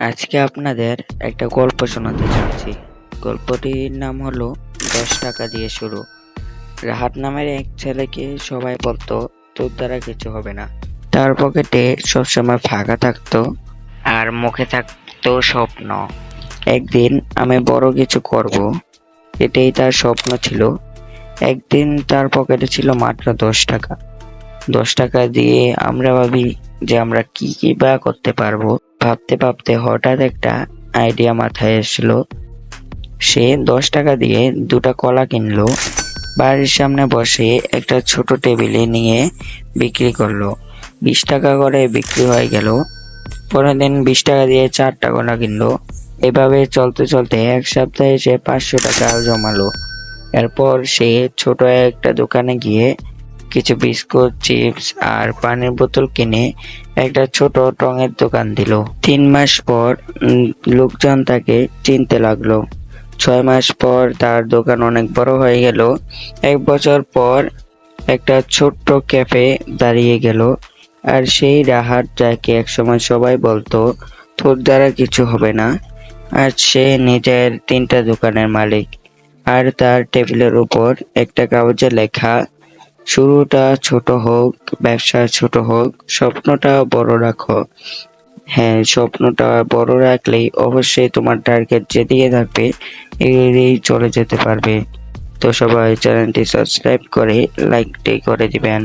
আজকে আপনাদের একটা গল্প শোনাতে যাচ্ছি। গল্পটির নাম হলো দশ টাকা দিয়ে শুরু। রাহাত নামের এক ছেলেকে সবাই বলতো, তোর দ্বারা কিছু হবে না। তার পকেটে সবসময় ফাঁকা থাকতো আর মুখে থাকতো স্বপ্ন। একদিন আমি বড় কিছু করব, এটাই তার স্বপ্ন ছিল। একদিন তার পকেটে ছিল মাত্র দশ টাকা। দশ টাকা দিয়ে আমরা ভাবি যে আমরা কি কি বা করতে পারব। ভাবতে ভাবতে হঠাৎ একটা আইডিয়া মাথায় এসলো। সে দশ টাকা দিয়ে দুটা কলা কিনলো। বাড়ির সামনে বসে একটা ছোট টেবিলে নিয়ে বিক্রি করল। বিশ টাকা করে বিক্রি হয়ে গেল। পরের দিন বিশ টাকা দিয়ে চারটা কলা কিনলো। এভাবে চলতে চলতে এক সপ্তাহে সে পাঁচশো টাকা জমালো। এরপর সে ছোট একটা দোকানে গিয়ে কিছু বিস্কুট, চিপস আর পানির বোতল কিনে একটা ছোট টঙের দোকান দিল। তিন মাস পর লোকজন তাকে চিনতে লাগল। ছয় মাস পর তার দোকান অনেক বড় হয়ে গেল। এক বছর পর একটা ছোট্ট ক্যাফে দাঁড়িয়ে গেল আর সেই রাহাত যাকে একসময় সবাই বলতো, তোর দ্বারা কিছু হবে না। আর সে নিজের তিনটা দোকানের মালিক। আর তার টেবিলের উপর একটা কাগজে লেখা শুরুটা ছোট হোক, ব্যবসা ছোট হোক, স্বপ্নটা বড় রাখো। হ্যাঁ স্বপ্নটা বড় রাখলেই অবশ্যই তোমার টার্গেট যেদিকে থাকবে এগিয়েই চলে যেতে পারবে। তো সবাই চ্যানেলটি সাবস্ক্রাইব করে লাইকটি করে দিবেন।